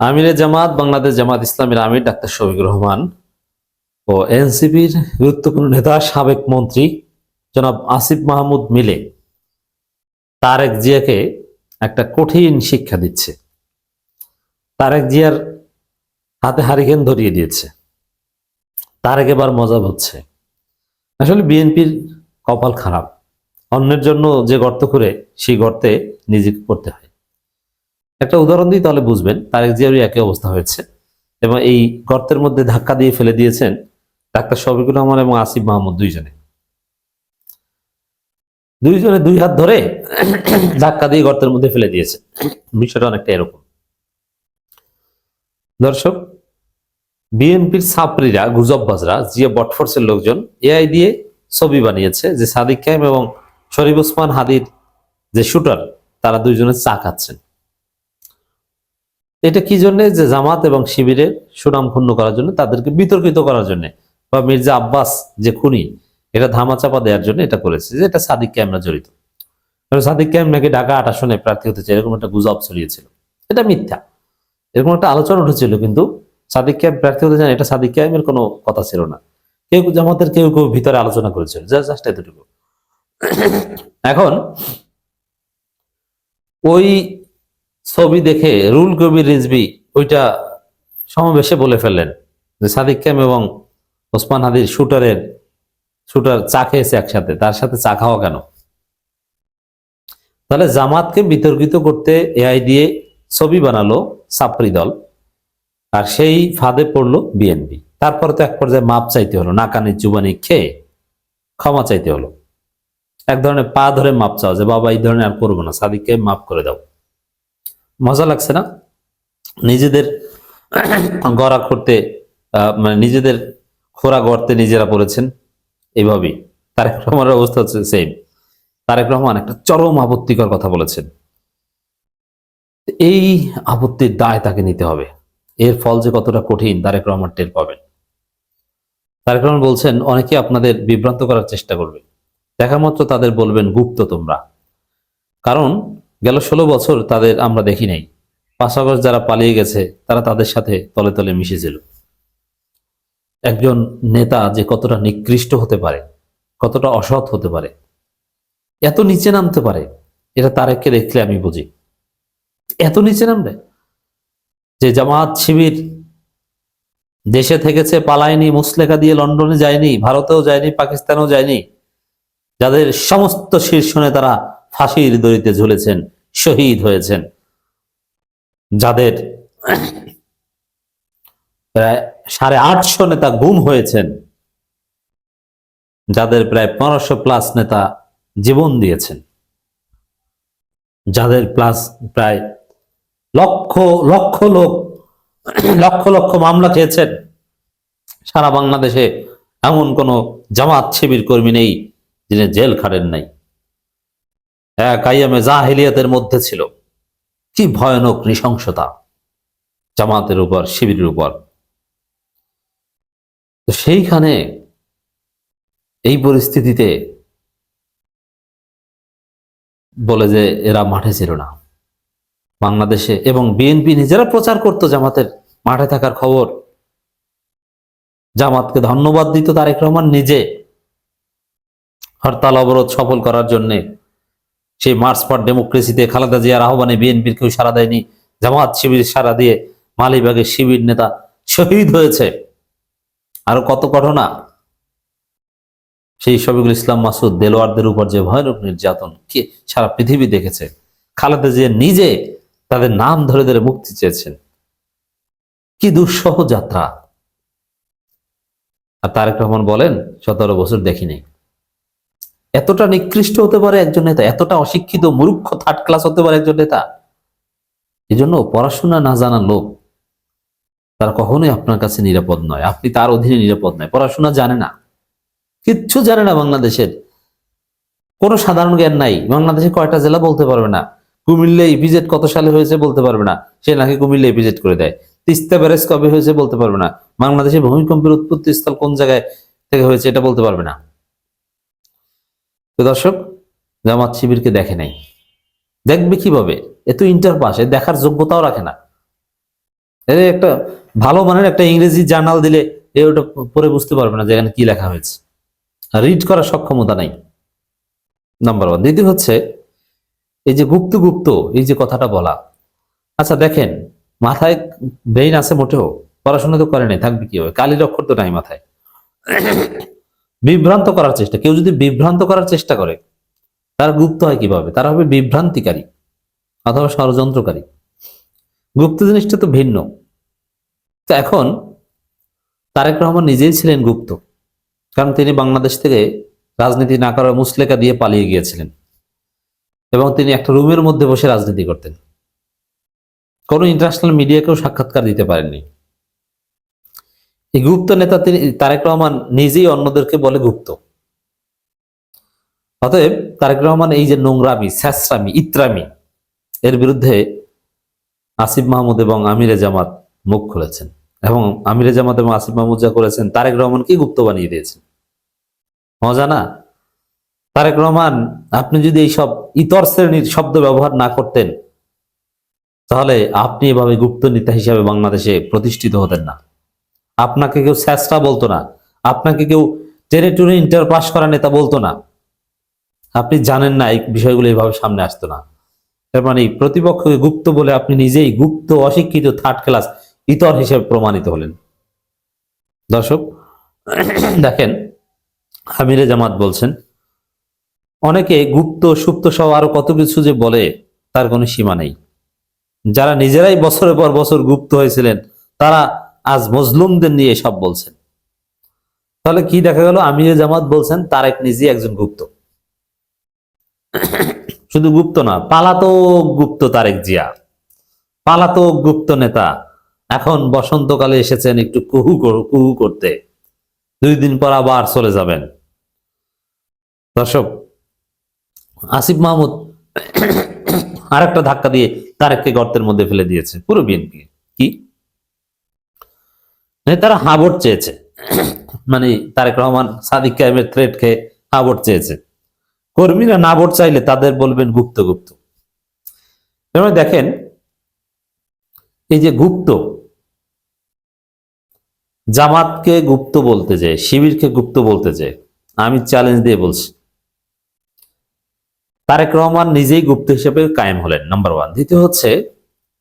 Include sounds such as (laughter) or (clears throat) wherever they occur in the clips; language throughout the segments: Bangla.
আমিরে জামাত, বাংলাদেশ জামাত ইসলামের আমির ডাক্তার শফিকুর রহমান ও এনসিপির গুরুত্বপূর্ণ নেতা, সাবেক মন্ত্রী জনাব আসিফ মাহমুদ মিলে তারেক জিয়াকে একটা কঠিন শিক্ষা দিচ্ছে। তারেক জিয়ার হাতে হারিকেন ধরিয়ে দিয়েছে। তারেক এবার মজা হচ্ছে। আসলে বিএনপির কপাল খারাপ। অন্যের জন্য যে গর্ত করে সেই গর্তে নিজেকে পড়তে হয়। একটা উদাহরণ দিই, তাহলে বুঝবেন তারেক জিয়ারই একই অবস্থা হয়েছে। এবং এই গর্তের মধ্যে ধাক্কা দিয়ে ফেলে দিয়েছেন ডাক্তার শফিকুর রহমান এবং আসিফ মাহমুদ দুইজনে। দুইজনে দুই হাত ধরে (coughs) ধাক্কা দিয়ে গর্তের মধ্যে ফেলে দিয়েছে। বিষয়টা অনেকটা এরকম। দর্শক, বিএনপির ছাত্রীরা, গুজববাজরা, জিয়া বটফোর্সের লোকজন এআই দিয়ে ছবি বানিয়েছে যে সাদিক কায়েম এবং শরীফ ওসমান হাদির যে শুটার, তারা দুইজনে চা খাচ্ছেন। এটা কি জন্য? যে জামাত এবং শিবিরের সুনাম ক্ষুণ্ণ করার জন্য, তাদেরকে বিতর্কিত করার জন্য। বা মির্জা আব্বাস যে খুনি, এটা ধামাচাপা দেওয়ার জন্য এটা করেছে, যে এটা সাদিক ক্যামরা জড়িত। সাদিক ক্যাম নাকি ঢাকা আট আসনে প্রার্থী হতে এরকম একটা গুজব ছড়িয়েছিল। এটা মিথ্যা। এরকম একটা আলোচনা উঠেছিল, কিন্তু সাদিক ক্যাম প্রার্থী হতে চান এটা সাদিক ক্যামের কোনো কথা ছিল না। কেউ জামাতের কেউ কেউ ভিতরে আলোচনা করেছিল জাস্ট এতটুকু। এখন ওই ছবি দেখে রুল কবির রিজবি ওইটা সমাবেশে বলে ফেললেন যে সাদিক ক্যাম এবং ওসমান হাদির শুটারের, শুটার চা খেয়েছে একসাথে, তার সাথে চা খাওয়া কেন? তাহলে জামাতকে বিতর্কিত করতে এআই দিয়ে ছবি বানালো সাপরি দল, আর সেই ফাঁদে পড়ল বিএনপি। তারপর তো এক পর্যায়ে মাপ চাইতে হলো, নাকানি চুবানি খেয়ে ক্ষমা চাইতে হলো। এক ধরনের পা ধরে মাপ চাও যে, বাবা, এই ধরনের আর করব না, সাদিককে মাফ করে দাও। মজা লাগছে না? নিজেদের গড়া করতে মানে নিজেদের খোরা গড়তে নিজেরা পড়েছেন এইভাবেই তারেক রহমানের অবস্থা হচ্ছে সেম তারেক রহমান একটা চরম আপত্তিকর কথা বলেছেন। এই আপত্তির দায় তাকে নিতে হবে। এর ফল যে কতটা কঠিন, তারেক রহমান টের পাবেন। তারেক রহমান বলছেন, অনেকে আপনাদের বিভ্রান্ত করার চেষ্টা করবে। দেখা মাত্র তাদের বলবেন, গুপ্ত তোমরা। কারণ গেল ষোলো বছর তাদের আমরা দেখি নাই। পাঁচ যারা পালিয়ে গেছে, তারা তাদের সাথে তলে তলে মিশেছিল। একজন নেতা যে কতটা নিকৃষ্ট হতে পারে, কতটা অসৎ হতে পারে, এত নিচে নামতে পারে, এটা তারেককে দেখলে আমি বুঝি। এত নিচে নামবে যে জামাত শিবির দেশে থেকেছে, পালায়নি, মুসলেখা দিয়ে লন্ডনে যায়নি, ভারতেও যায়নি, পাকিস্তানেও যায়নি, যাদের সমস্ত শীর্ষ নেতারা ফাঁসির দড়িতে ঝুলেছেন, শহীদ হয়েছেন। যাদের প্রায় সাড়ে আটশো নেতা গুম হয়েছেন, যাদের প্রায় পনেরোশো প্লাস নেতা জীবন দিয়েছেন, যাদের প্লাস প্রায় লক্ষ লক্ষ লোক, লক্ষ লক্ষ মামলা খেয়েছেন। সারা বাংলাদেশে এমন কোন জামাত শিবির কর্মী নেই যিনি জেল খাটেন নাই। এক আইয়ামে জাহিলিয়াতের মধ্যে ছিল। কি ভয়ানক নৃশংসতা। জামাতের উপর, শিবিরের উপর। সেইখানে এই পরিস্থিতিতে বলে যে এরা মাঠে ছিল না। বাংলাদেশে এবং বিএনপি নিজেরা প্রচার করতো জামাতের মাঠে থাকার খবর। জামাতকে ধন্যবাদ দিত তারেক রহমান নিজে। হরতাল অবরোধ সফল করার জন্য। সেই মার্চ ফর ডেমোক্রেসিতে খালেদা জিয়ার আহ্বানে বিএনপির কেউ সারা দেয়নি। জামাত শিবির সারা দিয়ে মালিবাগের শিবির নেতা শহীদ হয়েছে। আরও কত ঘটনা? সেই শফিকুল ইসলাম মাসুদ দেলোয়ারদের উপর যে ভয়ানক নির্যাতন, কে সারা পৃথিবী দেখেছে। খালেদা জিয়া নিজে তাদের নাম ধরে ধরে মুক্তি চেয়েছেন। কি দুঃসহ যাত্রা। আর তারেক রহমান বলেন, সতেরো বছর দেখিনি। এতটা নিকৃষ্ট হতে পারে একজন নেতা? এতটা অশিক্ষিত, মূর্খ থার্ড ক্লাস হতে পারে একজন নেতা? এই জন্য পড়াশোনা না জানা লোক তার কখনোই আপনার কাছে নিরাপদ নয়। আপনি তার অধীনে নিরাপদ নয়। পড়াশোনা জানে না। কিচ্ছু জানে না বাংলাদেশের। কোনো সাধারণ জ্ঞান নাই। বাংলাদেশে কয়টা জেলা বলতে পারবে না। কুমিল্লে ইপিজেড কত সালে হয়েছে বলতে পারবে না। সে নাকি কুমিল্লে ইপিজেড করে দেয়। তিস্তা ব্যারেজ কবে হয়েছে বলতে পারবে না। বাংলাদেশে ভূমিকম্পের উৎপত্তি স্থল কোন জায়গায় থেকে হয়েছে এটা বলতে পারবে না। তো দর্শক, জামাত শিবিরকে দেখে নাই। দেখবে কীভাবে? এ তো ইন্টার পাস, এ দেখার যোগ্যতাও রাখে না। এর একটা ভালো মানের একটা ইংরেজি জার্নাল দিলে এ ওটা পরে বুঝতে পারবে না যে এখানে কি লেখা হয়েছে। রিড করার সক্ষমতা নাই। নাম্বার ওয়ান দ্বিতীয় হচ্ছে, এই যে গুপ্ত গুপ্ত, এই যে কথাটা বলা। আচ্ছা দেখেন, মাথায় ব্রেইন আছে মোটেও, পড়াশোনা তো করে নাই, থাকবে কি হবে কালির অক্ষর তো নাই মাথায়। বিভ্রান্ত করার চেষ্টা। কেউ যদি বিভ্রান্ত করার চেষ্টা করে, তারা গুপ্ত হয় কীভাবে? তারা হবে বিভ্রান্তিকারী অথবা ষড়যন্ত্রকারী। গুপ্ত জিনিসটা তো ভিন্ন। তো এখন তারেক রহমান নিজেই ছিলেন গুপ্ত, কারণ তিনি বাংলাদেশ থেকে রাজনীতি না করার মুসলেকা দিয়ে পালিয়ে গিয়েছিলেন এবং তিনি একটা রুমের মধ্যে বসে রাজনীতি করতেন। কোনো ইন্টারন্যাশনাল মিডিয়াকেও সাক্ষাৎকার দিতে পারেননি। এই গুপ্ত নেতা তিনি, তারেক রহমান নিজেই অন্যদেরকে বলে গুপ্ত। অতএব তারেক রহমান এই যে নোংরামি স্যাসরামি ইত্রামি, এর বিরুদ্ধে আসিফ মাহমুদ এবং আমিরে জামাত মুখ খুলেছেন। এবং আমিরে জামাত এবং আসিফ মাহমুদ যা করেছেন, তারেক রহমানকে গুপ্ত বানিয়ে দিয়েছেন। মজা না তারেক রহমান, আপনি যদি এই সব ইতর শ্রেণির শব্দ ব্যবহার না করতেন, তাহলে আপনি এভাবে গুপ্ত নেতা হিসাবে বাংলাদেশে প্রতিষ্ঠিত হতেন না। আপনাকে কেউ স্যাসরা বলতো না। আপনাকে কেউ টেনে টুনে ইন্টার পাস করা নেতা বলতো না। আপনি জানেন না এই বিষয়গুলো এইভাবে সামনে আসতো না। তার মানে প্রতিপক্ষকে গুপ্ত বলে আপনি নিজেই গুপ্ত, অশিক্ষিত থার্ড ক্লাস ইতর হিসেবে প্রমাণিত হলেন। দর্শক, (clears throat) দেখেন, আমিরে জামাত বলছেন, অনেকে গুপ্ত, সুপ্ত সহ আরও কত কিছু যে বলে তার কোনো সীমা নেই। যারা নিজেরাই বছরের পর বছর গুপ্ত হয়েছিলেন, তারা আজ মজলুমদের নিয়ে সব বলছেন। তাহলে কি দেখা গেল? আমিরে জামাত বলছেন, তারেক নিজেই একজন গুপ্ত। শুধু গুপ্ত না, পালাতক গুপ্ত তারেক জিয়া। পালাতক গুপ্ত নেতা। এখন বসন্তকালে এসেছেন একটু কুহু কুহু করতে। দুই দিন পর আবার চলে যাবেন। দর্শক, আসিফ মাহমুদ আরেকটা ধাক্কা দিয়ে তারেককে গর্তের মধ্যে ফেলে দিয়েছে। পুরো বিএনপি। কি? নেতারা হাবট চেয়েছে। মানে তারেক রহমান সাদিক কায়েমের থ্রেট খেয়ে হাবট চেয়েছে। কর্মীরা না ভোট চাইলে তাদের বলবেন গুপ্ত গুপ্ত দেখেন, এই যে গুপ্ত, জামাতকে গুপ্ত বলতে যায় শিবিরকে গুপ্ত বলতে যায় আমি চ্যালেঞ্জ দিয়ে বলছি। তারেক রহমান নিজেই গুপ্ত হিসেবে কায়েম হলেন নাম্বার ওয়ান দ্বিতীয় হচ্ছে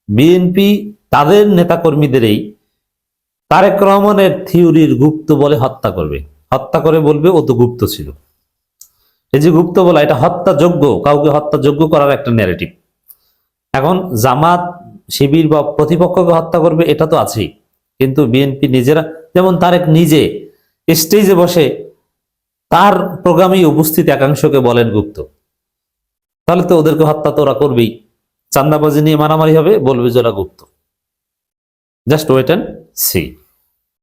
বিএনপি তাদের নেতাকর্মীদেরই তারেক রহমানের থিওরির গুপ্ত বলে হত্যা করবে। হত্যা করে বলবে ও তো গুপ্ত ছিল। এই যে গুপ্ত বলা, এটা হত্যাযোগ্য, কাউকে হত্যাযোগ্য করার একটা ন্যারেটিভ এখন জামাত, শিবির বা প্রতিপক্ষকে হত্যা করবে, এটা তো আছেই। কিন্তু বিএনপি নিজেরা, যেমন তারেক নিজে স্টেজে বসে তার প্রোগ্রামেই উপস্থিত একাংশকে বলেন গুপ্ত। তাহলে তো ওদেরকে হত্যা তো ওরা করবেই। চান্দাবাজি নিয়ে মারামারি হবে, বলবে যে ওরা গুপ্ত। Just wait and see.